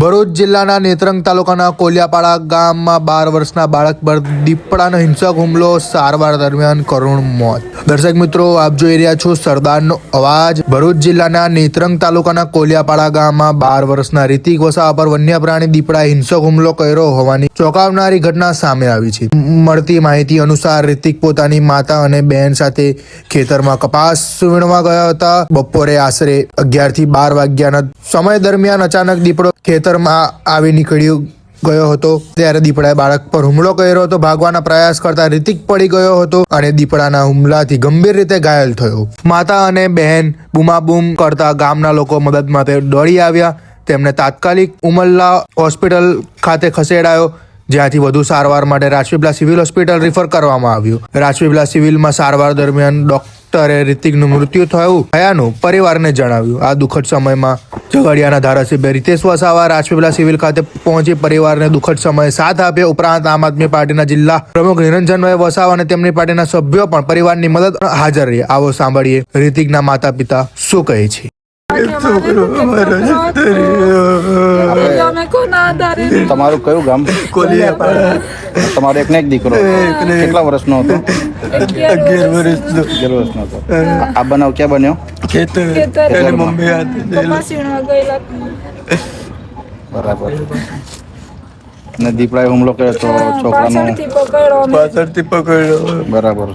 ભરૂચ જિલ્લાના નેત્રંગ તાલુકાના કોલિયાપાડા ગામમાં બાર વર્ષના બાળક પર દીપડાનો હિંસક હુમલો સારવાર દરમિયાન કરુણ મોત. દર્શક મિત્રો, આપ જોઈ રહ્યા છો સરદારનો અવાજ. ભરૂચ જિલ્લાના નેત્રંગ તાલુકાના કોલિયાપાડા ગામમાં બાર વર્ષના રિતિક વસાવા પર વન્ય પ્રાણી દીપડા હિંસક હુમલો કર્યો હોવાની ચોંકાવનારી ઘટના સામે આવી છે. મળતી માહિતી અનુસાર, રિતિક પોતાની માતા અને બહેન સાથે ખેતરમાં કપાસ વીણવા ગયા હતા. બપોરે આશરે અગિયારથી બાર વાગ્યાના સમય દરમિયાન અચાનક દીપડો ખેતરમાં આવી નીકળ્યો ગયો હતો. ત્યારે દીપડાએ બાળક પર હુમલો કર્યો હતો. ભાગવાના પ્રયાસ કરતા રિતિક પડી ગયો હતો અને દીપડાના હુમલાથી ગંભીર રીતે ઘાયલ થયો. માતા અને બહેન બૂમાબૂમ કરતા ગામના લોકો મદદ માટે દોડી આવ્યા. તેમને તાત્કાલિક ઉમલ્લા હોસ્પિટલ ખાતે ખસેડાયો. જ્યાંથી વધુ સારવાર માટે રાજપીપલા સિવિલ હોસ્પિટલ રિફર કરવામાં આવ્યું. રાજપીપલા સિવિલમાં સારવાર દરમિયાન ડોક્ટરે રિતિકનું મૃત્યુ થયું થયાનું પરિવારને જણાવ્યું. આ દુઃખદ સમયમાં ઝઘડિયાના ધારાસભ્ય રિતેશ વસાવા રાજપીપલા સિવિલ ખાતે પહોંચી પરિવારને દુઃખદ સમયે સાથ આપ્યો. ઉપરાંત આમ આદમી પાર્ટીના જિલ્લા પ્રમુખ નિરંજનભાઈ વસાવા અને તેમની પાર્ટીના સભ્યો પણ પરિવારની મદદ હાજર રહ્યા. આવો સાંભળીએ રિતિકના માતા પિતા શું કહે છે. તમારું કયું ગામ? તમારો એકને એક દીકરો. કેટલા વર્ષનો હતો? અગિયાર વર્ષનો. અગિયાર વર્ષનો હતો. આ બનાવ ક્યાં બન્યો? ખેતર. બરાબર. ને દીપડાએ હુમલો કર્યો તો છોકરાનો પાછળથી પાછળથી પકડ્યો. બરાબર.